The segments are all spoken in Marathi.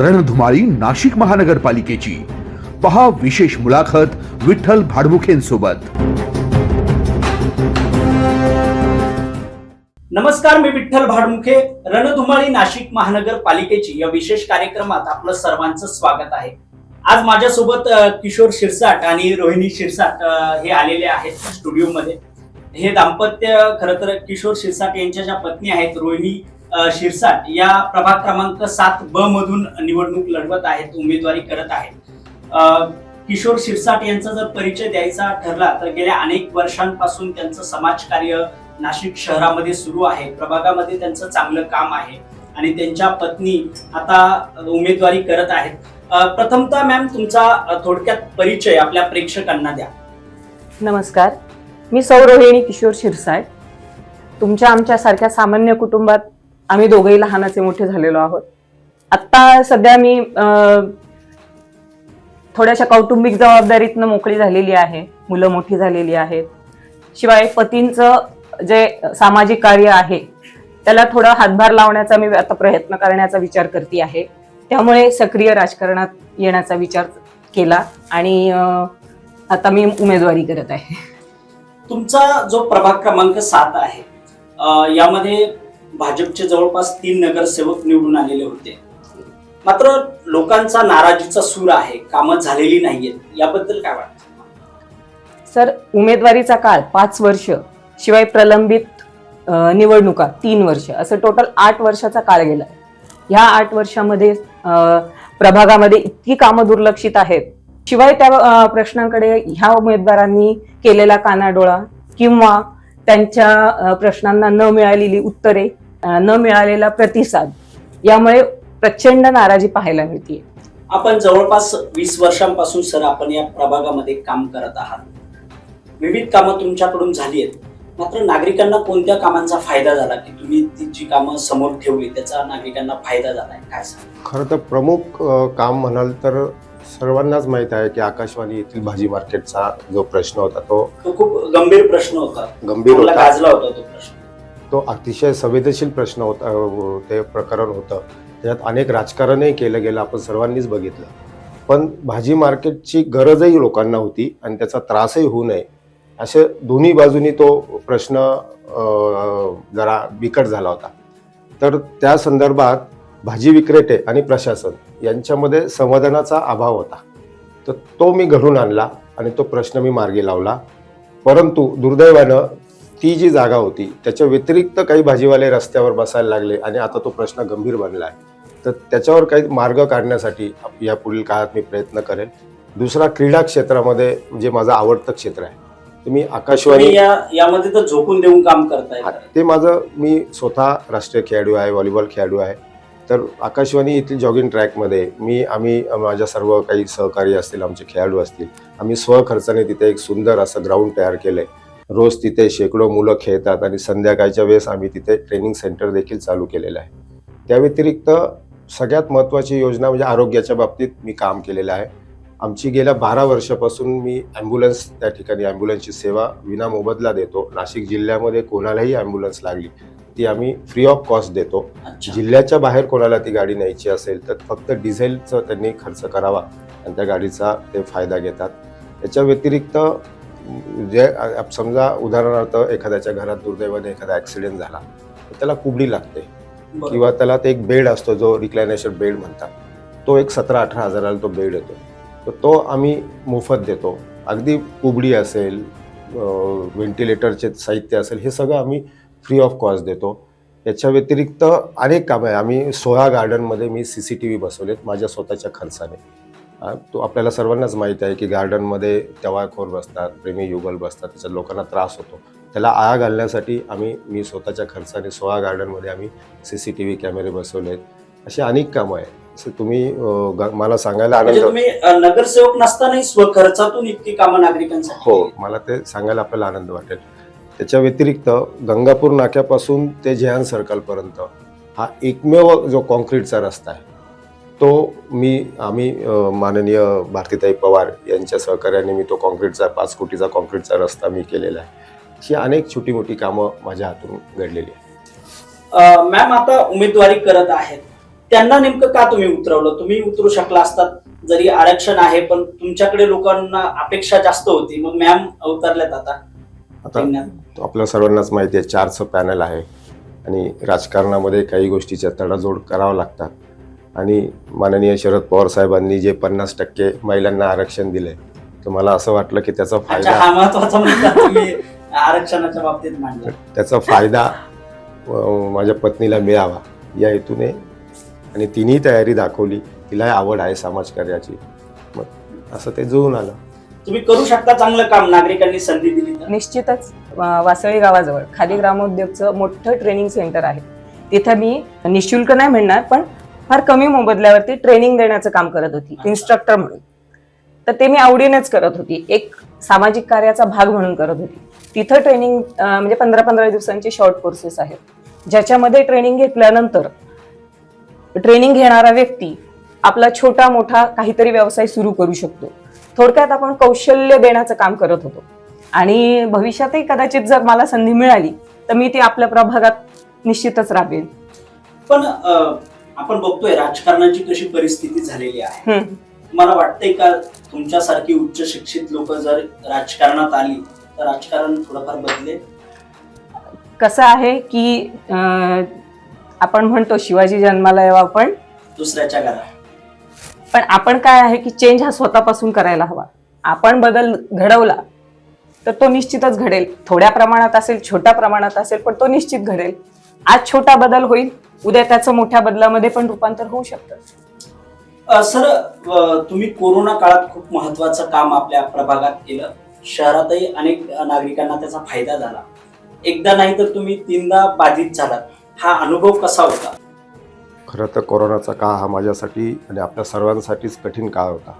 रणधुमाळी नाशिक महानगरपालिकेची. पहा विशेष मुलाखत विठ्ठल भाडमुखेंसोबत. नमस्कार मी विठ्ठल भाडमुखे रणधुमाळी नाशिक महानगरपालिकेची. या विशेष कार्यक्रमात आपलं सर्वांचं स्वागत आहे. आज माझ्यासोबत किशोर शिरसाट आणि रोहिणी शिरसाट हे आलेले आहेत स्टुडिओमध्ये. हे दाम्पत्य खरं तर किशोर शिरसाट यांच्या ज्या पत्नी आहेत रोहिणी शिरसाट या प्रभाग क्रमांक सात ब मधून निवडणूक लढवत आहेत उमेदवारी करत आहेत. किशोर शिरसाट यांचा जर परिचय द्यायचा ठरला तर गेल्या अनेक वर्षांपासून त्यांचं समाजकार्य नाशिक शहरामध्ये सुरू आहे. प्रभागामध्ये त्यांचं चांगलं काम आहे आणि त्यांच्या पत्नी आता उमेदवारी करत आहेत. प्रथमतः मॅम तुमचा थोडक्यात परिचय आपल्या प्रेक्षकांना द्या. नमस्कार. मी सौरोहिणी किशोर शिरसाट. तुमच्या आमच्यासारख्या सामान्य कुटुंबात आम्ही दोघेही लहानाचे मोठे झालेलो आहोत. आत्ता सध्या मी थोड्याशा कौटुंबिक जबाबदारीतनं मोकळी झालेली आहे. मुलं मोठी झालेली आहेत. शिवाय पतींचं जे सामाजिक कार्य आहे त्याला थोडा हातभार लावण्याचा मी आता प्रयत्न करण्याचा विचार करते आहे. त्यामुळे सक्रिय राजकारणात येण्याचा विचार केला आणि आता मी उमेदवारी करत आहे. तुमचा जो प्रभाग क्रमांक सात आहे यामध्ये भाजपचे जवळपास तीन नगरसेवक निवडून आलेले होते. मात्र लोकांचा नाराजीचा सूर आहे कामं झालेली नाहीयेत. याबद्दल काय वाटतं? सर उमेदवारीचा काळ पाच वर्ष शिवाय प्रलंबित निवडणुका तीन वर्ष असं टोटल आठ वर्षाचा काळ गेला. ह्या आठ वर्षामध्ये प्रभागामध्ये इतकी कामं दुर्लक्षित आहेत. शिवाय त्या प्रश्नांकडे ह्या उमेदवारांनी केलेला कानाडोळा किंवा त्यांच्या प्रश्नांना न मिळालेली उत्तरे न मिळालेला प्रतिसाद. यामुळे प्रचंड नाराजी पाहायला मिळते आपण जवळपास वीस वर्षांपासून सर आपण या प्रभागामध्ये काम करत आहात. विविध कामं तुमच्याकडून झाली आहेत मात्र नागरिकांना कोणत्या कामांचा फायदा झाला? की तुम्ही ती जी कामं समोर ठेवली त्याचा नागरिकांना फायदा झालाय काय सांग खरं तर प्रमुख काम म्हणाल तर सर्वांनाच माहीत आहे की आकाशवाणी येथील भाजी मार्केटचा जो प्रश्न होता तो तो खूप गंभीर प्रश्न होता. गंभीर होता. गाजला होता तो प्रश्न. तो अतिशय संवेदनशील प्रश्न होता ते प्रकरण होतं. त्याच्यात अनेक राजकारणही केलं गेलं आपण सर्वांनीच बघितलं. पण भाजी मार्केटची गरजही लोकांना होती आणि त्याचा त्रासही होऊ नये. असे दोन्ही बाजूनी तो प्रश्न जरा बिकट झाला होता. तर त्या संदर्भात भाजी विक्रेते आणि प्रशासन यांच्यामध्ये संवादनाचा अभाव होता. तर तो मी घडून आणला आणि तो प्रश्न मी मार्गी लावला. परंतु दुर्दैवानं ती जी जागा होती त्याच्या व्यतिरिक्त काही भाजीवाले रस्त्यावर बसायला लागले आणि आता तो प्रश्न गंभीर बनला आहे. तर त्याच्यावर काही मार्ग काढण्यासाठी या पुढील काळात मी प्रयत्न करेन दुसरा क्रीडा क्षेत्रामध्ये जे माझं आवडतं क्षेत्र आहे आकाशवाणी तुम्ही या यामध्ये तर झोकून देऊन काम करताय. ते माझं मी स्वतः राष्ट्रीय खेळाडू आहे व्हॉलीबॉल खेळाडू आहे. तर आकाशवाणी येथील जॉगिंग ट्रॅकमध्ये मी आम्ही माझ्या सर्व काही सहकारी असतील आमचे खेळाडू असतील आम्ही स्वखर्चाने तिथे एक सुंदर असं ग्राउंड तयार केलं आहे रोज तिथे शेकडो मुलं खेळतात आणि संध्याकाळच्या वेळेस आम्ही तिथे ट्रेनिंग सेंटर देखील चालू केलेलं आहे. त्या व्यतिरिक्त सगळ्यात महत्त्वाची योजना म्हणजे आरोग्याच्या बाबतीत मी काम केलेलं आहे. आमची गेल्या बारा वर्षापासून मी ॲम्ब्युलन्स त्या ठिकाणी ॲम्ब्युलन्सची सेवा विना मोबदला देतो. नाशिक जिल्ह्यामध्ये कोणालाही ॲम्ब्युलन्स लागली ती आम्ही फ्री ऑफ कॉस्ट देतो. जिल्ह्याच्या बाहेर कोणाला ती गाडी न्यायची असेल तर फक्त डिझेलचं त्यांनी खर्च करावा आणि त्या गाडीचा ते फायदा घेतात. याच्या व्यतिरिक्त जे समजा उदाहरणार्थ एखाद्याच्या घरात दुर्दैवाने एखादा ॲक्सिडेंट झाला तर त्याला कुबडी लागते. किंवा त्याला ते एक बेड असतो जो रिक्लायनेशन बेड म्हणतात. तो एक सतरा अठरा हजाराला तो बेड येतो. तर तो आम्ही मोफत देतो. अगदी कुबडी असेल व्हेंटिलेटरचे साहित्य असेल हे सगळं आम्ही फ्री ऑफ कॉस्ट देतो. याच्या व्यतिरिक्त अनेक कामं आहे. आम्ही सोळा गार्डनमध्ये मी सी सी टी व्ही बसवलेत माझ्या स्वतःच्या खर्चाने. तो आपल्याला सर्वांनाच माहीत आहे की गार्डनमध्ये टवाळखोर बसतात प्रेमी युगल बसतात त्याच्यात लोकांना त्रास होतो. त्याला आळा घालण्यासाठी आम्ही मी स्वतःच्या खर्चाने सोळा गार्डनमध्ये आम्ही सी सी टी व्ही कॅमेरे बसवलेत. अशी अनेक कामं आहे असं तुम्ही मला सांगायला म्हणजे आनंद नगरसेवक नसतानाही स्वखर्चातून इतकी कामं नागरिकांसाठी हो मला ते सांगायला आपल्याला आनंद वाटेल. त्याच्या व्यतिरिक्त गंगापूर नाक्यापासून ते जेहान सर्कलपर्यंत हा एकमेव जो कॉन्क्रीटचा रस्ता आहे तो मी आम्ही माननीय भारतीताई पवार यांच्या सहकार्याने मी तो कॉन्क्रीटचा पाच कोटीचा कॉन्क्रीटचा रस्ता मी केलेला आहे. अशी अनेक छोटी मोठी कामं माझ्या हातून घडलेली आहेत. मॅम आता उमेदवारी करत आहेत. त्यांना नेमकं का तुम्ही उतरवलं? तुम्ही उतरू शकला असतात जरी आरक्षण आहे पण तुमच्याकडे लोकांना अपेक्षा जास्त होती. मग मॅम उतरल्यात आता. आता. आपल्या सर्वांनाच माहिती आहे चारचं पॅनल आहे. आणि राजकारणामध्ये काही गोष्टीच्या तडाजोड करावं लागतात. आणि माननीय शरद पवार साहेबांनी जे पन्नास टक्के महिलांना आरक्षण दिले तर मला असं वाटलं की त्याचा अच्छा फायदा हा महत्त्वाचा मुद्दा तुम्ही आरक्षणाच्या बाबतीत मांडला. त्याचा फायदा अं, माझ्या पत्नीला मिळावा या हेतूने. आणि तिने तयारी दाखवली तिलाही आवड आहे समाजकार्याची. मग असं ते जुळून आलं. तुम्ही करू शकता चांगलं काम नागरिकांनी संधी दिली तर. निश्चितच वासळी गावाजवळ खादी ग्रामोद्योगचं मोठं ट्रेनिंग सेंटर आहे. तिथं मी निशुल्क नाही म्हणणार पण फार कमी मोबदल्यावरती ट्रेनिंग देण्याचं काम करत होती इन्स्ट्रक्टर म्हणून. तर ते मी आवडीनेच करत होती. एक सामाजिक कार्याचा भाग म्हणून करत होती. तिथं ट्रेनिंग म्हणजे पंधरा पंधरा दिवसांचे शॉर्ट कोर्सेस आहेत. ज्याच्यामध्ये ट्रेनिंग घेतल्यानंतर ट्रेनिंग घेणारा व्यक्ती आपला छोटा मोठा काहीतरी व्यवसाय सुरू करू शकतो. थोडक्यात आपण कौशल्य देण्याचं काम करत होतो. आणि भविष्यातही कदाचित जर मला संधी मिळाली तर मी ती आपल्या प्रभागात निश्चितच राबेल पण आपण बघतोय राजकारणाची कशी परिस्थिती झालेली आहे. मला वाटतंय का तुमच्यासारखी उच्च शिक्षित लोक जर राजकारणात आली तर राजकारण थोडंफार बदलेल? कसं आहे की आपण म्हणतो शिवाजी जन्माला यावा पण. दुसऱ्याच्या घरात. पण आपण काय आहे की चेंज हा स्वतःपासून करायला हवा. आपण बदल घडवला तर तो निश्चितच घडेल. थोड्या प्रमाणात असेल छोट्या प्रमाणात असेल पण तो निश्चित घडेल. आज छोटा बदल होईल. उद्या त्याचं मोठ्या बदलामध्ये पण रूपांतर होऊ शकतं. सर तुम्ही कोरोना काळात खूप महत्वाचं काम आपल्या प्रभागात केलं. शहरातही अनेक नागरिकांना त्याचा फायदा झाला. एकदा नाही तर तुम्ही तीनदा बाधित झालात. हा अनुभव कसा होता? खरं तर कोरोनाचा काळ हा माझ्यासाठी आणि आपल्या सर्वांसाठीच कठीण काळ होता.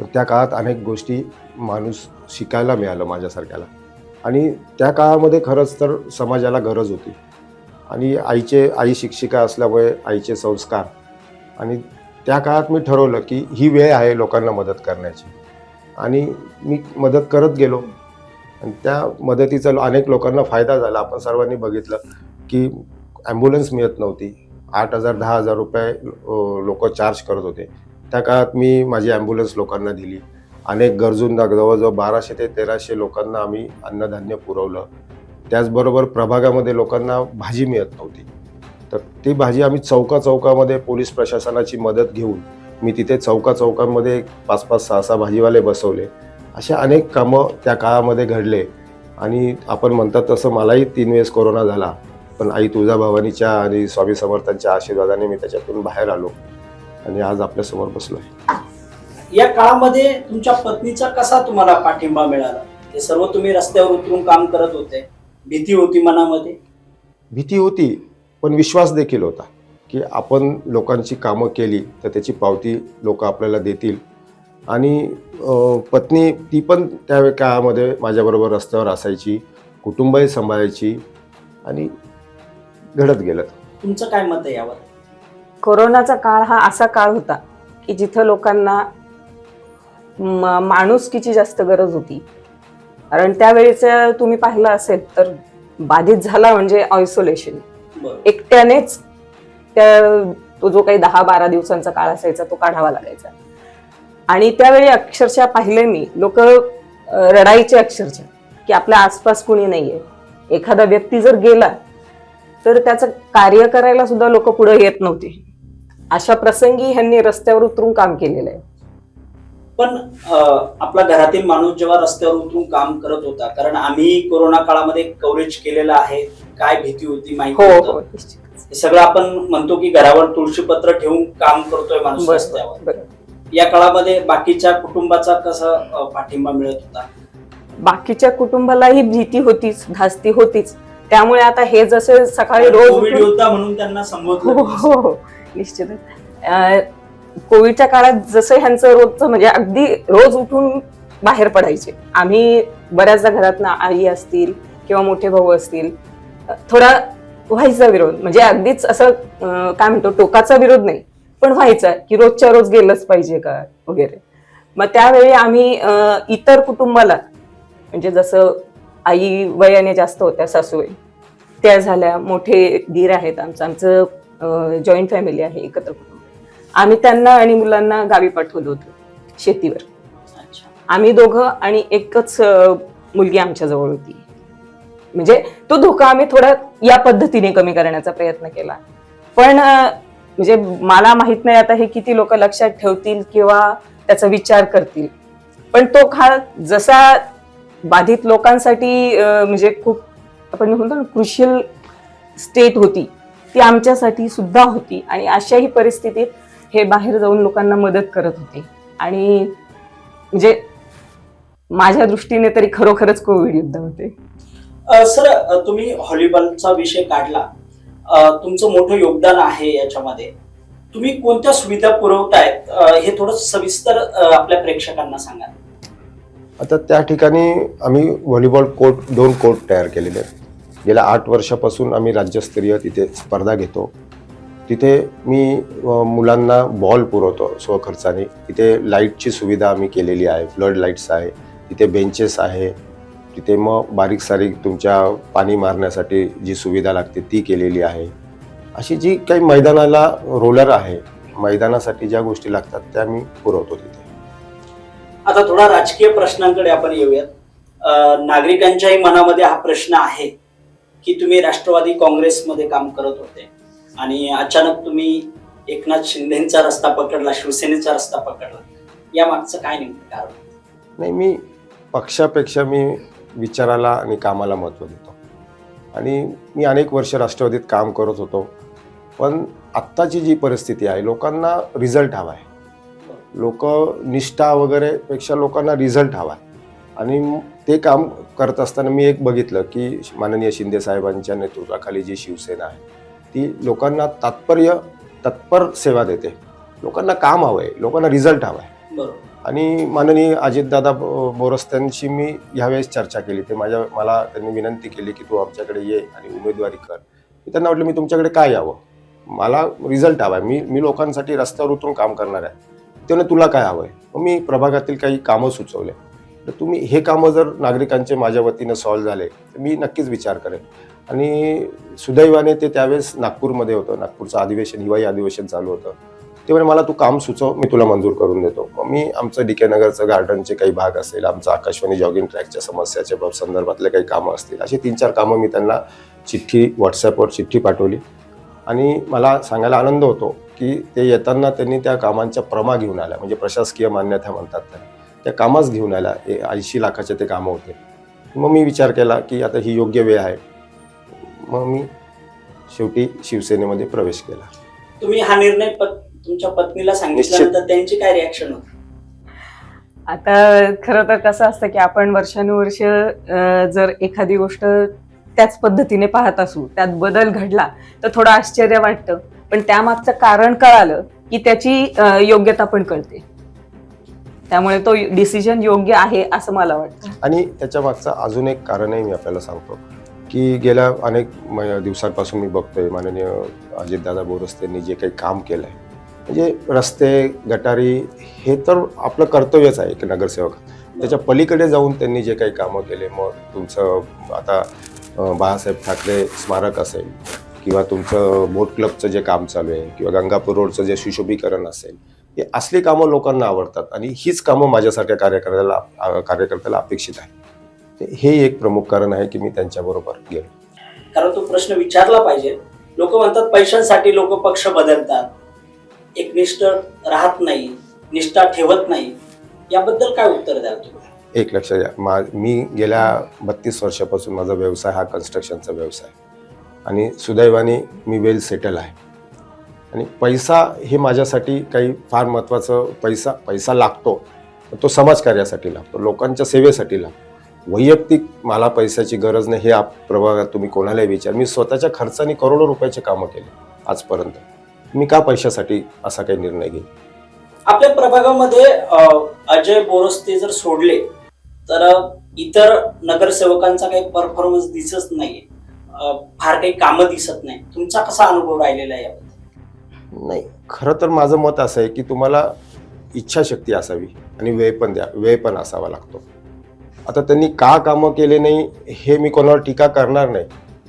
पण त्या काळात अनेक गोष्टी माणूस शिकायला मिळालं माझ्यासारख्याला. आणि त्या काळामध्ये खरंच तर समाजाला गरज होती. आणि आईचे आई शिक्षिका असल्यामुळे आईचे संस्कार. आणि त्या काळात मी ठरवलं की ही वेळ आहे लोकांना मदत करण्याची. आणि मी मदत करत गेलो. आणि त्या मदतीचा अनेक लोकांना फायदा झाला. आपण सर्वांनी बघितलं की ॲम्ब्युलन्स मिळत नव्हती. आठ हजार दहा हजार रुपये लोक चार्ज करत होते. त्या काळात मी माझी ॲम्ब्युलन्स लोकांना दिली. अनेक गरजूंना जवळजवळ बाराशे ते तेराशे लोकांना आम्ही अन्नधान्य पुरवलं. त्याचबरोबर प्रभागामध्ये लोकांना भाजी मिळत नव्हती. तर ती भाजी आम्ही चौका चौकामध्ये पोलीस प्रशासनाची मदत घेऊन मी तिथे चौका चौकांमध्ये पाच पाच सहा सहा भाजीवाले बसवले. अशा अनेक कामं त्या काळामध्ये घडले. आणि आपण म्हणतात तसं मलाही तीन वेळेस कोरोना झाला. पण आई तुळजाभवानीच्या आणि स्वामी समर्थांच्या आशीर्वादाने मी त्याच्यातून बाहेर आलो. आणि आज आपल्यासमोर बसलो आहे. या काळामध्ये तुमच्या पत्नीचा कसा तुम्हाला पाठिंबा मिळाला? ते सर्व तुम्ही रस्त्यावर उतरून काम करत होते. भीती होती मनामध्ये? भीती होती पण विश्वास देखील होता की आपण लोकांची कामं केली तर त्याची पावती लोक आपल्याला देतील. आणि पत्नी ती पण त्या काळामध्ये माझ्याबरोबर रस्त्यावर असायची कुटुंबही सांभाळायची आणि घडत गेलं. तुमचं काय मत आहे यावर? कोरोनाचा काळ हा असा काळ होता की जिथं लोकांना म- माणुसकीची जास्त गरज होती. कारण त्यावेळेच तुम्ही पाहिलं असेल तर बाधित झाला म्हणजे आयसोलेशन एकट्यानेच त्या तो जो काही दहा बारा दिवसांचा काळ असायचा तो काढावा लागायचा. आणि त्यावेळी अक्षरशः पाहिले मी लोक रडायचे अक्षरशः की आपल्या आसपास कुणी नाहीये. एखादा व्यक्ती जर गेला तर त्याचं कार्य करायला सुद्धा लोक पुढे येत नव्हते. अशा प्रसंगी ह्यांनी रस्त्यावर उतरून काम केलेलं आहे. पण आपला घरातील माणूस जेव्हा रस्त्यावर उतरून काम करत होता कारण आम्ही कोरोना काळामध्ये कव्हरेज केलेलं आहे काय भीती होती माहिती हो. हो. हे सगळं आपण म्हणतो की घरावर तुळशीपत्र ठेवून काम करतोय माणूस रस्त्यावर. या काळामध्ये बाकीच्या कुटुंबाचा कसा पाठिंबा मिळत होता? बाकीच्या कुटुंबालाही भीती होतीच धास्ती होतीच. त्यामुळे आता हे जसे सकाळी रोज म्हणून त्यांना हो संबोधलं हो हो निश्चितच. कोविडच्या काळात जसं ह्यांचं रोजचं म्हणजे अगदी रोज उठून बाहेर पडायचे. आम्ही बऱ्याचदा घरात ना आई असतील किंवा मोठे भाऊ असतील थोडा व्हायचा विरोध. म्हणजे अगदीच असं काय म्हणतो टोकाचा विरोध नाही. पण व्हायचा की रोजच्या रोज गेलंच पाहिजे का वगैरे. मग त्यावेळी आम्ही इतर कुटुंबाला म्हणजे जसं आई वयाने जास्त होत्या सासूबाई त्या झाल्या. मोठे धीर आहेत आमचं. आमचं जॉईंट फॅमिली आहे एकत्र कुटुंब. आम्ही त्यांना आणि मुलांना गावी पाठवलं होतं शेतीवर. आम्ही दोघं आणि एकच मुलगी आमच्या जवळ होती. म्हणजे तो धोका आम्ही थोडा या पद्धतीने कमी करण्याचा प्रयत्न केला. पण म्हणजे मला माहीत नाही आता हे किती लोक लक्षात ठेवतील किंवा त्याचा विचार करतील. पण तो काळ जसा बाधित लोकांसाठी म्हणजे खूप आपण म्हणतो ना क्रुशियल स्टेट होती ती आमच्यासाठी सुद्धा होती. आणि अशाही परिस्थितीत हे बाहेर जाऊन लोकांना मदत करत होते. आणि म्हणजे माझ्या दृष्टीने तरी खरोखरच कोविड युद्ध होते. सर तुम्ही व्हॉलीबॉलचा विषय काढला. अ, तुमचं मोठं योगदान आहे याच्यामध्ये. तुम्ही कोणत्या सुविधा पुरवतायत हे थोडं सविस्तर आपल्या प्रेक्षकांना सांगा. आता त्या ठिकाणी आम्ही व्हॉलीबॉल कोर्ट दोन कोर्ट तयार केलेले आहेत. गेल्या आठ वर्षापासून आम्ही राज्यस्तरीय तिथे स्पर्धा घेतो. तिथे मी मुलांना बॉल पुरवतो स्वखर्चाने. तिथे लाईटची सुविधा आम्ही केलेली आहे. फ्लड लाईट्स आहे. तिथे बेंचेस आहे. तिथे मग बारीक सारीक तुमच्या पाणी मारण्यासाठी जी सुविधा लागते ती केलेली आहे. अशी जी काही मैदानाला रोलर आहे मैदानासाठी ज्या गोष्टी लागतात त्या मी पुरवतो तिथे. आता थोडा राजकीय प्रश्नांकडे आपण येऊयात. नागरिकांच्याही मनामध्ये हा प्रश्न आहे की तुम्ही राष्ट्रवादी काँग्रेसमध्ये काम करत होते. आणि अचानक तुम्ही एकनाथ शिंदेचा रस्ता पकडला शिवसेनेचा रस्ता पकडला. या मागचं काय नेमकं कारण? नाही मी पक्षापेक्षा मी विचाराला आणि कामाला महत्त्व देतो. आणि मी अनेक वर्ष राष्ट्रवादीत काम करत होतो. पण आत्ताची जी परिस्थिती आहे लोकांना रिझल्ट हवा आहे. लोक निष्ठा वगैरेपेक्षा लोकांना रिझल्ट हवा आहे. आणि ते काम करत असताना मी एक बघितलं की माननीय शिंदे साहेबांच्या नेतृत्वाखाली जी शिवसेना आहे ती लोकांना तात्पर्य तत्पर सेवा देते. लोकांना काम हवं आहे लोकांना रिझल्ट हवा आहे आणि माननीय अजितदादा बोरस्त्यांशी मी ह्यावेळेस चर्चा केली. ते माझ्या मला त्यांनी विनंती केली की तू आमच्याकडे ये आणि उमेदवारी कर. मी त्यांना म्हटलं मी तुमच्याकडे काय यावं? मला रिझल्ट हवा आहे मी मी लोकांसाठी रस्त्यावर उतरून काम करणार आहे. ते म्हणे तुला काय हवं आहे मग मी प्रभागातील काही कामं सुचवले. तर तुम्ही हे कामं जर नागरिकांचे माझ्या वतीनं सॉल्व्ह झाले तर मी नक्कीच विचार करेन. आणि सुदैवाने ते त्यावेळेस नागपूरमध्ये होतं. नागपूरचं अधिवेशन हिवाळी अधिवेशन चालू होतं. तेव्हा मला तू काम सुचव मी तुला मंजूर करून देतो. मग मी आमचं डी के नगरचं गार्डनचे काही भाग असेल आमचं आकाशवाणी जॉगिंग ट्रॅकच्या समस्याच्या संदर्भातले काही कामं असतील अशी तीन चार कामं मी त्यांना चिठ्ठी व्हॉट्सॲपवर चिठ्ठी पाठवली. आणि मला सांगायला आनंद होतो की ते येताना त्यांनी त्या कामांच्या प्रमा घेऊन आल्या. म्हणजे प्रशासकीय मान्यता म्हणतात त्या त्या कामाच घेऊन आल्या ऐंशी लाखाचे ते कामं होते. मग मी विचार केला की आता ही योग्य वेळ आहे. मग मी शेवटी शिवसेनेमध्ये प्रवेश केला. तुम्ही हा निर्णय पत- तुमच्या पत्नीला सांगितल्यानंतर त्यांची काय रिॲक्शन होती? आता खरं तर कसं असतं की आपण वर्षानुवर्ष जर एखादी गोष्ट त्याच पद्धतीने पाहत असू त्यात बदल घडला तर थोडं आश्चर्य वाटतं. पण त्यामागचं कारण कळालं की त्याची योग्यता पण कळते. त्यामुळे तो डिसिजन योग्य आहे असं मला वाटतं. आणि त्याच्या मागचं अजून एक कारणही मी आपल्याला सांगतो की गेल्या अनेक म- दिवसांपासून मी बघतोय माननीय अजितदादा बोरस्तेंनी जे काही काम केलं आहे म्हणजे रस्ते गटारी हे तर आपलं कर्तव्यच आहे की नगरसेवक. त्याच्या पलीकडे जाऊन त्यांनी जे काही कामं केले मग तुमचं आता बाळासाहेब ठाकरे स्मारक असेल किंवा तुमचं बोट क्लबचं जे काम चालू आहे किंवा गंगापूर रोडचं जे सुशोभीकरण असेल हे असली कामं लोकांना आवडतात आणि हीच कामं माझ्यासारख्या कार्यकर्त्याला कार्यकर्त्याला अपेक्षित आहे हे एक प्रमुख कारण आहे की मी त्यांच्याबरोबर गेलो. कारण तो प्रश्न विचारला पाहिजे. लोक म्हणतात पैशांसाठी लोक पक्ष बदलतात. एकनिष्ठ राहत नाही निष्ठा ठेवत नाही. याबद्दल काय उत्तर द्याल तुम्ही? एक लक्षात घ्या मा मी गेल्या बत्तीस वर्षापासून माझा व्यवसाय हा कन्स्ट्रक्शनचा व्यवसाय आणि सुदैवाने मी वेल सेटल आहे. आणि पैसा हे माझ्यासाठी काही फार महत्त्वाचं पैसा पैसा लागतो. तो समाजकार्यासाठी लागतो लोकांच्या सेवेसाठी लागतो. वैयक्तिक मला पैशाची गरज नाही हे आप प्रभागात तुम्ही कोणालाही विचार. मी स्वतःच्या खर्चाने करोडो रुपयाचे कामं केले आजपर्यंत. मी का पैशासाठी असा काही निर्णय घेईन? आपल्या प्रभागामध्ये अजय बोरस्ते जर सोडले तर इतर नगरसेवकांचा काही परफॉर्मन्स दिसत नाही फार काही कामं दिसत नाही. तुमचा कसा अनुभव राहिलेला आहे याबद्दल? नाही. खरं तर माझं मत असं आहे की तुम्हाला इच्छाशक्ती असावी आणि वेळ पण द्या वेळ पण असावा लागतो. आता त्यांनी का कामं केले नाही हे मी कोणावर टीका करणार नाही.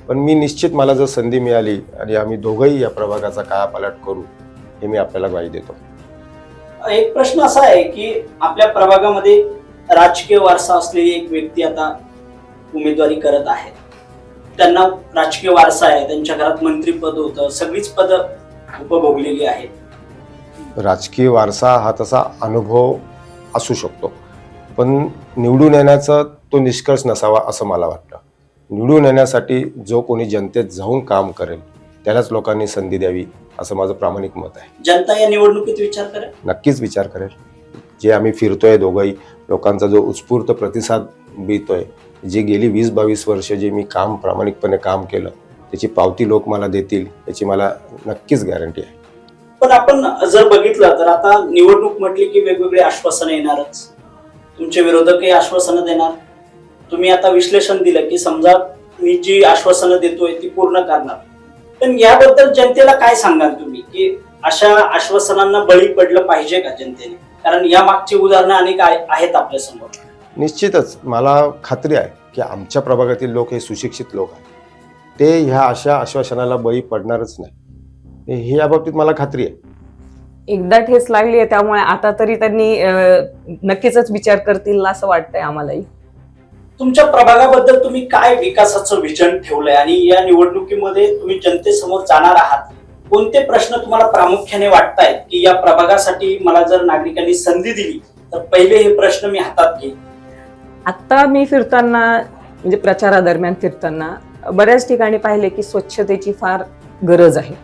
पण मी निश्चित मला जर संधी मिळाली आणि आम्ही दोघंही या प्रभागाचा कायापालट करू हे मी आपल्याला ग्वाही देतो. एक प्रश्न असा आहे की आपल्या प्रभागामध्ये राजकीय वारसा असलेली एक व्यक्ती आता उमेदवारी करत आहे. त्यांना राजकीय वारसा आहे त्यांच्या घरात मंत्रीपद होतं सगळीच पद उपभोगलेली आहेत. राजकीय वारसा हा तसा अनुभव असू शकतो पण निवडून येण्याचा तो निष्कर्ष नसावा असं मला वाटतं. निवडून येण्यासाठी जो कोणी जनतेत जाऊन काम करेल त्यालाच लोकांनी संधी द्यावी असं माझं प्रामाणिक मत आहे. जनता या निवडणुकीत विचार करेल? नक्कीच विचार करेल. जे आम्ही फिरतोय दोघंही लोकांचा जो उत्स्फूर्त प्रतिसाद मिळतोय जे गेली वीस बावीस वर्ष जे मी काम प्रामाणिकपणे काम केलं त्याची पावती लोक मला देतील याची मला नक्कीच गॅरंटी आहे. पण आपण जर बघितलं तर आता निवडणूक म्हटली की वेगवेगळे आश्वासनं येणारच. तुमचे विरोधकही आश्वासनं देणार. तुम्ही आता विश्लेषण दिलं की समजा मी जी आश्वासनं देतोय ती पूर्ण करणार. पण याबद्दल जनतेला काय सांगाल तुम्ही? की अशा आश्वासनांना बळी पडलं पाहिजे का जनतेने? कारण या मागची उदाहरणं अनेक आहे- आहेत आपल्यासमोर निश्चितच मला खात्री आहे की आमच्या प्रभागातील लोक हे सुशिक्षित लोक आहेत. ते ह्या अशा आश्वासनाला बळी पडणारच नाही. हे- ही या बाबतीत मला खात्री आहे. एकदा ठेस लागली आहे त्यामुळे आता तरी त्यांनी नक्कीच विचार करतील असं वाटतंय आम्हालाही. तुमच्या प्रभागाबद्दल तुम्ही काय विकासाचं विजन ठेवलंय? आणि या निवडणुकीमध्ये तुम्ही जनतेसमोर जाणार आहात. कोणते प्रश्न तुम्हाला प्रामुख्याने वाटतायत की या प्रभागासाठी मला जर नागरिकांनी संधी दिली तर पहिले हे प्रश्न मी हातात घेईन. आत्ता मी फिरताना म्हणजे प्रचारादरम्यान फिरताना बऱ्याच ठिकाणी पाहिले की स्वच्छतेची फार गरज आहे.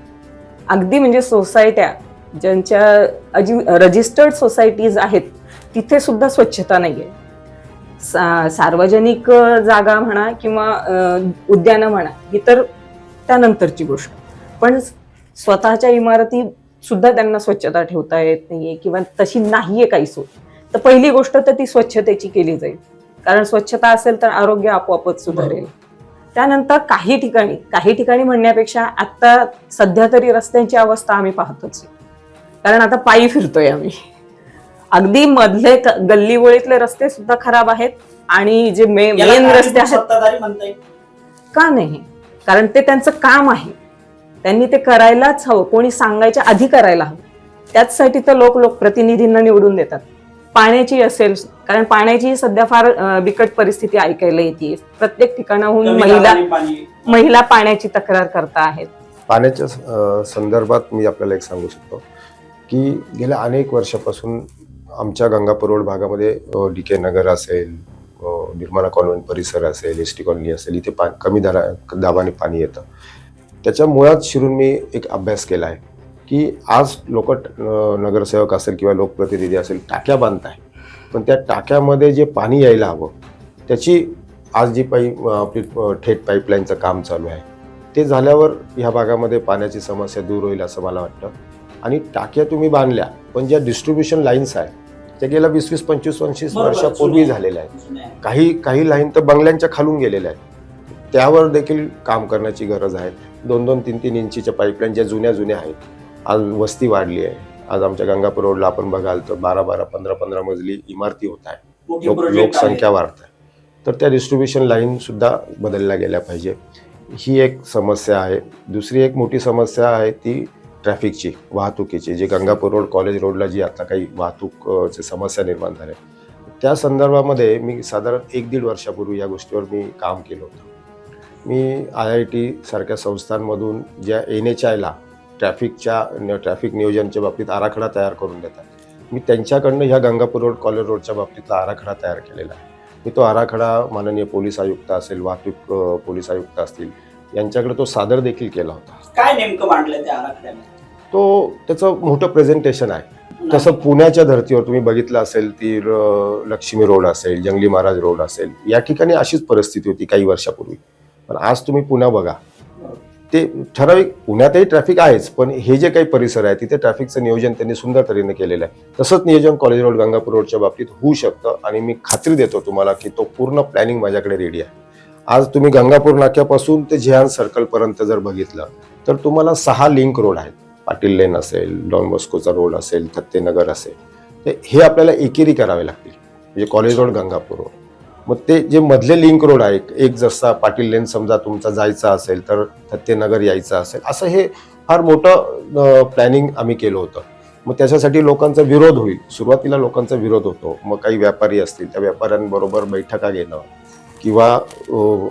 अगदी म्हणजे सोसायट्या ज्यांच्या अजी रजिस्टर्ड सोसायटीज आहेत तिथे सुद्धा स्वच्छता नाही आहे सा सार्वजनिक जागा म्हणा किंवा उद्यानं म्हणा ही तर त्यानंतरची गोष्ट. पण स्वतःच्या इमारती सुद्धा त्यांना स्वच्छता ठेवता येत नाहीये किंवा तशी नाहीये काही सोय. तर पहिली गोष्ट तर ती स्वच्छतेची केली जाईल. कारण स्वच्छता असेल तर आरोग्य आपोआपच सुधारेल. त्यानंतर काही ठिकाणी काही ठिकाणी म्हणण्यापेक्षा आता सध्या तरी रस्त्यांची अवस्था आम्ही पाहतोच. कारण आता पायी फिरतोय आम्ही. अगदी मधले गल्लीबोळीतले रस्ते सुद्धा खराब आहेत आणि जे मेन रस्ते आहेत का नाही? कारण ते त्यांचं काम आहे. त्यांनी ते करायलाच हवं. कोणी सांगायच्या आधी करायला हवं. त्याचसाठी तर लोक लोकप्रतिनिधींना निवडून देतात. पाण्याची असेल कारण पाण्याची सध्या फार बिकट परिस्थिती ऐकायला येते. प्रत्येक ठिकाणाहून महिला महिला पाण्याची तक्रार करता आहेत. पाण्याच्या संदर्भात मी आपल्याला एक सांगू शकतो की गेल्या अनेक वर्षापासून आमच्या गंगापूर रोड भागामध्ये डी के नगर असेल अ, निर्मला कॉन्व्हेंट परिसर असेल एस टी कॉलनी असेल इथे पा कमी दरा दाबाने पाणी येतं. त्याच्या मुळात शिरून मी एक अभ्यास केला आहे. की आज लोक नगरसेवक असेल किंवा लोकप्रतिनिधी असेल टाक्या बांधत आहे पण त्या टाक्यामध्ये जे पाणी यायला हवं त्याची आज जी पाई आपली थेट पाईपलाईनचं काम चालू आहे ते झाल्यावर ह्या भागामध्ये पाण्याची समस्या दूर होईल असं मला वाटतं आणि टाक्या तुम्ही बांधल्या पण ज्या डिस्ट्रीब्युशन लाईन्स आहेत त्या गेल्या वीस वीस पंचवीस पंचवीस वर्षापूर्वी. झालेल्या आहेत. काही काही लाईन तर बंगल्यांच्या खालून गेलेल्या आहेत त्यावर देखील काम करण्याची गरज आहे दोन दोन तीन तीन इंचीच्या पाईपलाईन ज्या जुन्या जुन्या आहेत आज वस्ती वाढली आहे. आज आमच्या गंगापूर रोडला आपण बघाल तर बारा बारा पंधरा पंधरा मजली इमारती होत आहे लोक लोकसंख्या वाढत आहे. तर त्या डिस्ट्रीब्युशन लाईन सुद्धा बदलल्या गेल्या पाहिजे. ही एक समस्या आहे. दुसरी एक मोठी समस्या आहे ती ट्रॅफिकची वाहतुकीची. जी गंगापूर रोड कॉलेज रोडला जी आता काही वाहतूक अ, ची समस्या निर्माण झाल्या. त्या संदर्भामध्ये मी साधारण एक दीड वर्षापूर्वी या गोष्टीवर मी काम केलं होतं. मी आय आय टी सारख्या संस्थांमधून ज्या एन एच आयला ट्रॅफिकच्या ट्रॅफिक नियोजनच्या बाबतीत आराखडा तयार करून देतात. मी त्यांच्याकडनं ह्या गंगापूर रोड कॉलेज रोडच्या बाबतीतला आराखडा तयार केलेला आहे. मी तो आराखडा माननीय पोलीस आयुक्त असेल वाहतूक पोलीस आयुक्त असतील यांच्याकडे तो सादर देखील केला होता. काय नेमकं मांडलंय त्या आराखड्यामध्ये तो त्याचं मोठं प्रेझेंटेशन आहे. तसं पुण्याच्या धर्तीवर तुम्ही बघितलं असेल ती लक्ष्मी रोड असेल जंगली महाराज रोड असेल या ठिकाणी अशीच परिस्थिती होती काही वर्षापूर्वी. पण आज तुम्ही पुन्हा बघा ते ठराविक पुण्यातही ट्रॅफिक आहेच पण हे जे काही परिसर आहे तिथे ट्रॅफिकचं नियोजन त्यांनी सुंदर तऱ्हेने केलेलं आहे. तसंच नियोजन कॉलेज रोड गंगापूर रोडच्या बाबतीत होऊ शकतं आणि मी खात्री देतो तुम्हाला की तो पूर्ण प्लॅनिंग माझ्याकडे रेडी आहे. आज तुम्ही गंगापूर नाक्यापासून ते झेहान सर्कलपर्यंत जर बघितलं तर तुम्हाला सहा लिंक रोड आहेत. पाटील लेन असेल डॉन बॉस्कोचा रोड असेल थत्तेनगर असेल. तर हे आपल्याला एकेरी करावे लागतील. म्हणजे कॉलेज रोड गंगापूर रोड मग ते जे मधले लिंक रोड आहे एक जसा पाटील लेन समजा तुमचा जायचा असेल तर सत्यनगर यायचं असेल असं हे फार मोठं प्लॅनिंग आम्ही केलं होतं. मग त्याच्यासाठी लोकांचा विरोध होईल. सुरुवातीला लोकांचा विरोध होतो. मग काही व्यापारी असतील त्या व्यापाऱ्यांबरोबर बैठका घेणं किंवा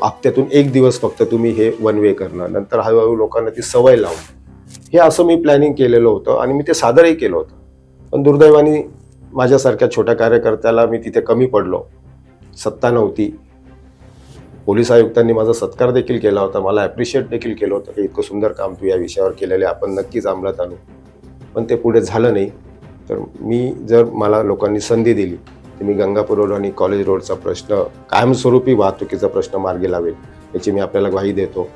हप्त्यातून एक दिवस फक्त तुम्ही हे वन वे करणं नंतर हळूहळू लोकांना ती सवय लावणं हे असं मी प्लॅनिंग केलेलं होतं आणि मी ते सादरही केलं होतं. पण दुर्दैवाने माझ्यासारख्या छोट्या कार्यकर्त्याला मी तिथे कमी पडलो. सत्ता नव्हती. पोलीस आयुक्तांनी माझा सत्कार देखील केला होता. मला ॲप्रिशिएट देखील केलं होतं की इतकं सुंदर काम तू या विषयावर केलेले आपण नक्कीच अंमलात आणू. पण ते पुढे झालं नाही. तर मी जर मला लोकांनी संधी दिली तर मी गंगापूर रोड आणि कॉलेज रोडचा प्रश्न कायमस्वरूपी वाहतुकीचा प्रश्न मार्गी लावेल याची मी आपल्याला ग्वाही देतो.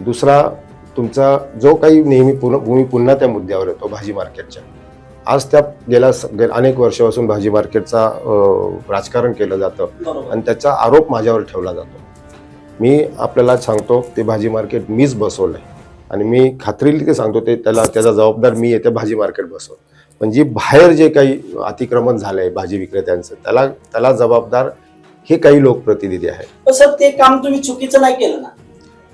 दुसरा तुमचा जो काही नेहमी पुन्हा भूमी पुन्हा त्या मुद्द्यावर येतो भाजी मार्केटच्या आज त्या गेल्या स- गे- अनेक वर्षापासून भाजी मार्केटचा राजकारण केलं जातं. आणि त्याचा आरोप माझ्यावर ठेवला जातो. मी आपल्याला सांगतो ते भाजी मार्केट मीच बसवलंय. आणि मी खात्रीने ते सांगतो ते त्याला त्याचा जबाबदार मी आहे ते भाजी मार्केट बसवलं पण जी बाहेर जे काही अतिक्रमण झालंय भाजी विक्रेत्यांचं त्याला त्याला जबाबदार हे काही लोकप्रतिनिधी आहेत. सर ते काम तुम्ही चुकीचं नाही केलं ना?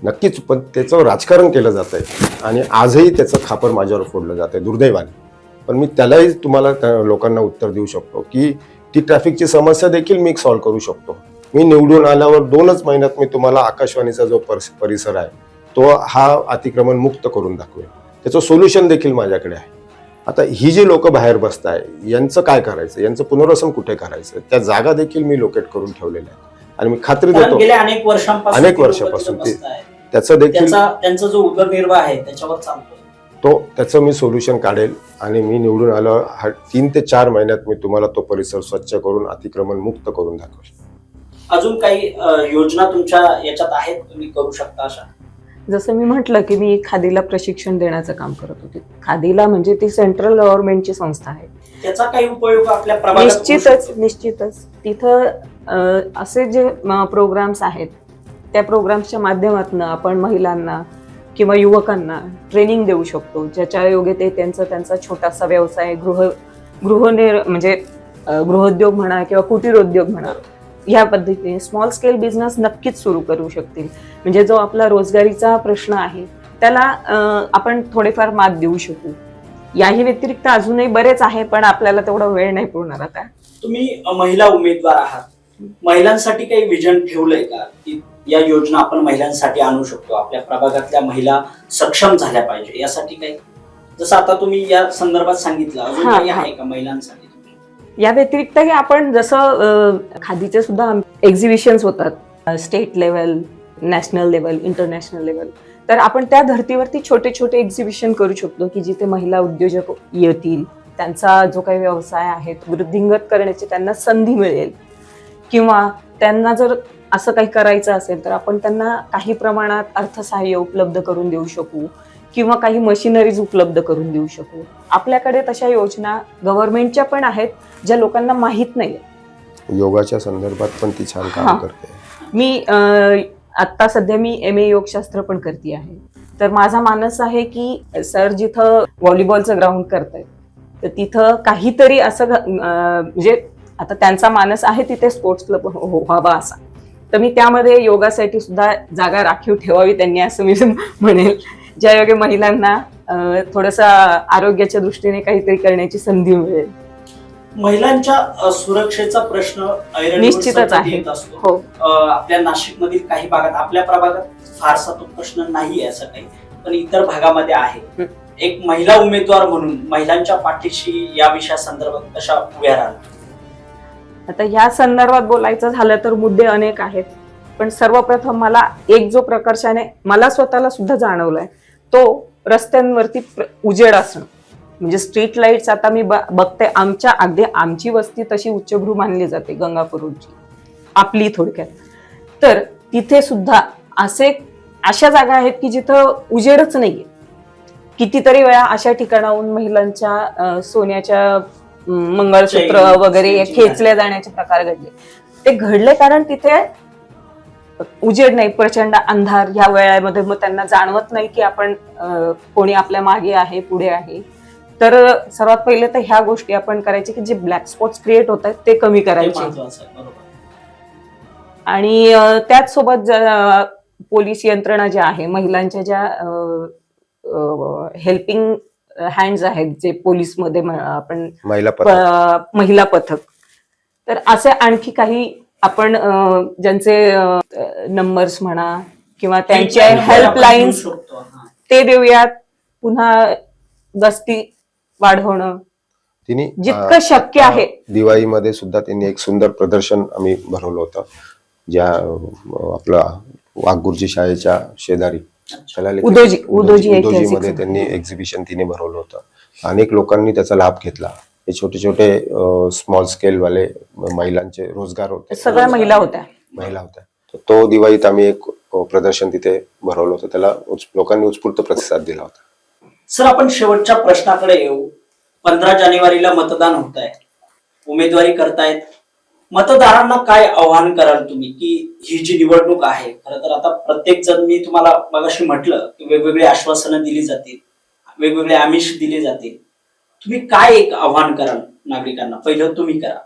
नक्कीच पण त्याचं राजकारण केलं जात आहे आणि आजही त्याचं खापर माझ्यावर फोडलं जात आहे दुर्दैवाने. पण मी त्यालाही तुम्हाला लोकांना उत्तर देऊ शकतो की ती ट्रॅफिकची समस्या देखील मी सॉल्व्ह करू शकतो. मी निवडून आल्यावर दोनच महिन्यात मी तुम्हाला आकाशवाणीचा जो परिस- परिसर आहे तो हा अतिक्रमण मुक्त करून दाखवेल. त्याचं सोल्युशन देखील माझ्याकडे आहे. आता ही जी लोक बाहेर बसत आहे यांचं काय करायचं? यांचं पुनर्वसन कुठे करायचं? त्या जागा देखील मी लोकेट करून ठेवलेल्या आहेत. आणि मी खात्री देतो अनेक वर्षांपासून. त्याचं देखील त्यांचा जो उदरनिर्वाह आहे त्याच्यावर तो त्याचं मी सोल्युशन काढेल आणि मी निवडून आल्यावर हा तीन ते चार महिन्यात मी तुम्हाला तो परिसर स्वच्छ करून अतिक्रमण मुक्त करून दाखवेल. अजून काही योजना तुमच्या याच्यात आहेत तुम्ही करू शकता अशा? जसं मी म्हटलं की मी खादीला प्रशिक्षण देण्याचं काम करत होते. खादीला म्हणजे ती सेंट्रल गव्हर्नमेंटची संस्था आहे. त्याचा काही उपयोग आपल्या निश्चितच? निश्चितच. तिथं असे जे प्रोग्राम्स आहेत त्या प्रोग्राम्सच्या माध्यमातून आपण महिलांना किंवा युवकांना ट्रेनिंग देऊ शकतो. ज्याच्या योगे ते त्यांचा त्यांचा छोटासा व्यवसाय गृह गृहनिर म्हणजे गृहोद्योग म्हणा किंवा कुटीर उद्योग म्हणा या पद्धतीने स्मॉल स्केल बिझनेस नक्कीच सुरू करू शकतील. म्हणजे जो आपला रोजगारीचा प्रश्न आहे त्याला आपण थोडेफार मात देऊ शकू. याही व्यतिरिक्त अजूनही बरेच आहे पण आपल्याला तेवढा वेळ नाही पुरणार आता. तुम्ही महिला उमेदवार आहात. महिलांसाठी काही विजन ठेवलंय का? की या योजना आपण महिलांसाठी आणू शकतो आपल्या प्रभागातल्या महिला सक्षम झाल्या पाहिजे यासाठी काही? जसं आता तुम्ही या संदर्भात सांगितलं अजून काही हा. आहे का महिलांसाठी या व्यतिरिक्तही आपण जसं खादीचे सुद्धा एक्झिबिशन्स होतात state level national level international level तर आपण त्या धर्तीवरती छोटे छोटे एक्झिबिशन करू शकतो की जिथे महिला उद्योजक येतील त्यांचा जो काही व्यवसाय आहे वृद्धिंगत करण्याची त्यांना संधी मिळेल. किंवा त्यांना जर असं काही करायचं असेल तर आपण त्यांना काही प्रमाणात अर्थसहाय्य उपलब्ध करून देऊ शकू किंवा काही मशिनरीज उपलब्ध करून देऊ शकू. आपल्याकडे तशा योजना गव्हर्नमेंटच्या पण आहेत ज्या लोकांना माहीत नाही. योगाच्या संदर्भात पण ती छान. काम करते. मी आत्ता सध्या मी एम ए योगशास्त्र पण करते आहे. तर माझा मानस आहे की सर जिथं व्हॉलीबॉलचं ग्राउंड करतायत तर तिथं काहीतरी असं म्हणजे आता त्यांचा मानस आहे तिथे स्पोर्ट्स क्लब व्हावा असा. तर मी त्यामध्ये योगासाठी सुद्धा जागा राखीव ठेवावी त्यांनी असं मी म्हणेल. ज्या योगे महिलांना थोडंसं आरोग्याच्या दृष्टीने काहीतरी करण्याची संधी मिळेल. महिलांच्या सुरक्षेचा प्रश्न निश्चितच आहे. हो. आपल्या नाशिक मधील काही भागात आपल्या प्रभागात फारसा तो प्रश्न नाही असं काही. पण इतर भागामध्ये आहे. हं. एक महिला उमेदवार म्हणून महिलांच्या पाठीशी या विषयासंदर्भात कशा उभ्या राहणार? आता ह्या संदर्भात बोलायचं झालं तर मुद्दे अनेक आहेत. पण सर्वप्रथम मला एक जो प्रकर्षाने मला स्वतःला सुद्धा जाणवलाय तो रस्त्यांवरती प्र- उजेड असणं. म्हणजे स्ट्रीट लाईट्स आता मी ब- बघते आमच्या अगदी आमची वस्ती तशी उच्चभ्रू मानली जाते गंगापूरची. आपली थोडक्यात. तर तिथे सुद्धा असे अशा जागा आहेत की जिथं उजेडच नाहीये. कितीतरी वेळा अशा ठिकाणाहून महिलांच्या सोन्याच्या मंगळसूत्र वगैरे खेचले जाण्याचे प्रकार घडले. ते घडले कारण तिथे उजेड नाही प्रचंड अंधार ह्या वेळामध्ये. मग त्यांना जाणवत नाही की आपण कोणी आपल्या मागे आहे पुढे आहे. तर सर्वात पहिले तर ह्या गोष्टी आपण करायचे की जे ब्लॅक स्पॉट्स क्रिएट होत आहेत ते कमी करायचे. आणि अ, त्याचसोबत ज- पोलीस यंत्रणा ज्या आहे महिलांच्या ज्या हेल्पिंग हँड्स आहेत जे पोलीसमध्ये म- आपण महिला पथक. तर असे आणखी काही आपण ज्यांचे नंबर्स म्हणा किंवा त्यांचे आपण हेल्पलाईन्स. ते देऊयात. पुन्हा गस्ती वाढवणं. तिने जितकं शक्य आहे. दिवाळीमध्ये सुद्धा त्यांनी एक सुंदर प्रदर्शन आम्ही भरवलं होतं. ज्या आपला वाघगुरुजी शाळेच्या शेजारी. त्याला उदोजी- उदोजी संग्रहालय. त्यांनी एक्झिबिशन तिने भरवलं होतं. अनेक लोकांनी त्याचा लाभ घेतला. हे छोटे छोटे स्मॉल स्केल वाले महिलांचे रोजगार होते. सगळ्या महिला होत्या. महिला होत्या. तर तो दिवाळीत आम्ही एक प्रदर्शन तिथे भरवलं होतं. त्याला लोकांनी उत्स्फूर्त प्रतिसाद दिला होता. सर आपण शेवटच्या प्रश्नाकडे येऊ. पंधरा जानेवारीला मतदान होत आहे उमेदवारी करतायत. मतदारांना काय आव्हान कराल तुम्ही? की ही जी निवडणूक आहे खरं तर आता प्रत्येक जण मी तुम्हाला मगाशी म्हटलं की वेगवेगळी आश्वासनं दिली जातील वेगवेगळे आमिष दिले जातील. तुम्ही काय एक आव्हान कराल नागरिकांना? पहिलं तुम्ही करा.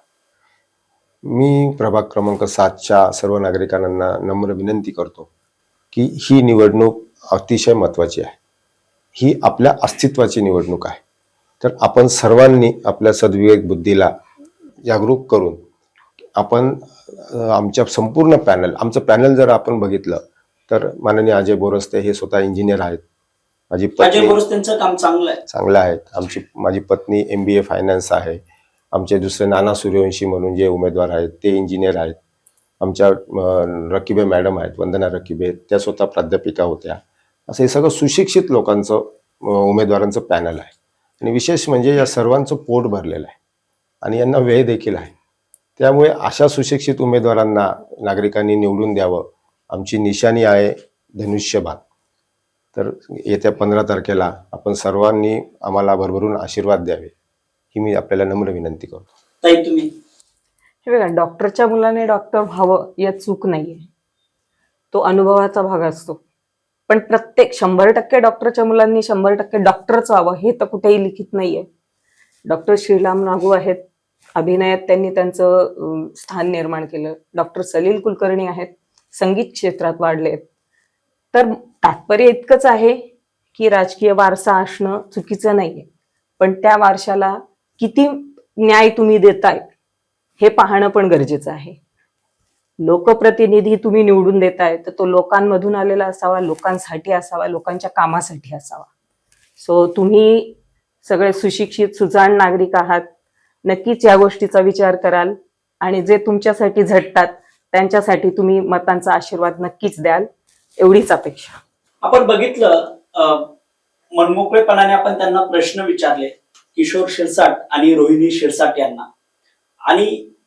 मी प्रभाग क्रमांक सातच्या सर्व नागरिकांना नम्र विनंती करतो की ही निवडणूक अतिशय महत्वाची आहे. ही आपल्या अस्तित्वाची निवडणूक आहे. तर आपण सर्वांनी आपल्या सद्विवेक बुद्धीला जागरूक करून आपण आमच्या संपूर्ण पॅनल आमचं पॅनल जर आपण बघितलं तर माननीय अजय बोरस्ते हे स्वतः इंजिनियर आहेत. माझी अजय पत्नी काम चांगलं आहे. चांगलं आमची माझी पत्नी एम बी ए फायनान्स आहे. आमचे दुसरे नाना सूर्यवंशी म्हणून जे उमेदवार आहेत ते इंजिनियर आहेत. आमच्या रकिबे मॅडम आहेत वंदना रकिबे त्या स्वतः प्राध्यापिका होत्या. असं हे सगळं सुशिक्षित लोकांचं उमेदवारांचं पॅनल आहे. आणि विशेष म्हणजे या सर्वांचं पोट भरलेलं आहे. आणि यांना वेळ देखील आहे. त्यामुळे अशा सुशिक्षित उमेदवारांना नागरिकांनी निवडून द्यावं. आमची निशाणी आहे धनुष्यबाण. तर येत्या पंधरा तारखेला आपण सर्वांनी आम्हाला भरभरून आशीर्वाद द्यावे ही मी आपल्याला नम्र विनंती करतो. ताई तुम्ही? हे बघा डॉक्टरच्या मुलाने डॉक्टर व्हावं यात चूक नाहीये. तो अनुभवाचा भाग असतो. पण प्रत्येक शंभर टक्के डॉक्टरच्या मुलांनी शंभर टक्के डॉक्टरच व्हावं हे तर कुठेही लिखित नाहीये. डॉक्टर श्रीराम नागू आहेत. अभिनयात त्यांनी त्यांचं स्थान निर्माण केलं. डॉक्टर सलील कुलकर्णी आहेत संगीत क्षेत्रात वाढले तर तात्पर्य इतकंच आहे की राजकीय वारसा असणं चुकीचं नाही आहे पण त्या वारशाला किती न्याय तुम्ही देताय हे पाहणं पण गरजेचं आहे. लोकप्रतिनिधी तुम्ही निवडून देताय तर तो लोकांमधून आलेला असावा लोकांसाठी असावा लोकांच्या कामासाठी असावा. सो तुम्ही सगळे सुशिक्षित सुजाण नागरिक आहात नक्कीच या गोष्टीचा विचार कराल आणि जे तुमच्यासाठी झटतात त्यांच्यासाठी तुम्ही मतांचा आशीर्वाद नक्कीच द्याल. एवढीच अपेक्षा. आपण बघितलं अं, मनमोकळेपणाने आपण त्यांना प्रश्न विचारले किशोर शिरसाट आणि रोहिणी शिरसाट यांना. आणि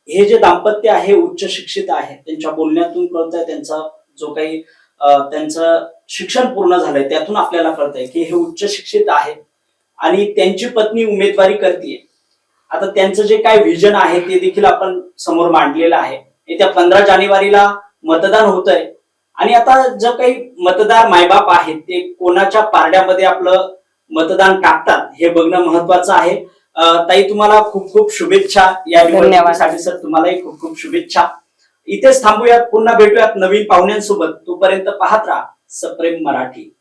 हे जे दाम्पत्य आहे उच्च शिक्षित आहे त्यांच्या बोलण्यातून कळतंय त्यांचा जो काही अं, त्यांचं शिक्षण पूर्ण झालंय त्यातून आपल्याला कळतंय की हे उच्च शिक्षित आहे आणि त्यांची पत्नी उमेदवारी करते आता त्यांचं जे काय व्हिजन आहे ते देखील आपण समोर मांडलेलं आहे. येत्या पंधरा जानेवारीला मतदान होत आहे आणि आता जो काही मतदार मायबाप आहेत ते कोणाच्या पारड्यामध्ये आपलं मतदान टाकतात हे बघणं महत्वाचं आहे. ताई तुम्हाला खूप खूप शुभेच्छा. या. निवडणुकीसाठी सर तुम्हालाही खूप खूप शुभेच्छा. इथेच थांबूयात. पुन्हा भेटूयात नवीन पाहुण्यांसोबत. तोपर्यंत पाहत राहा सप्रेम मराठी.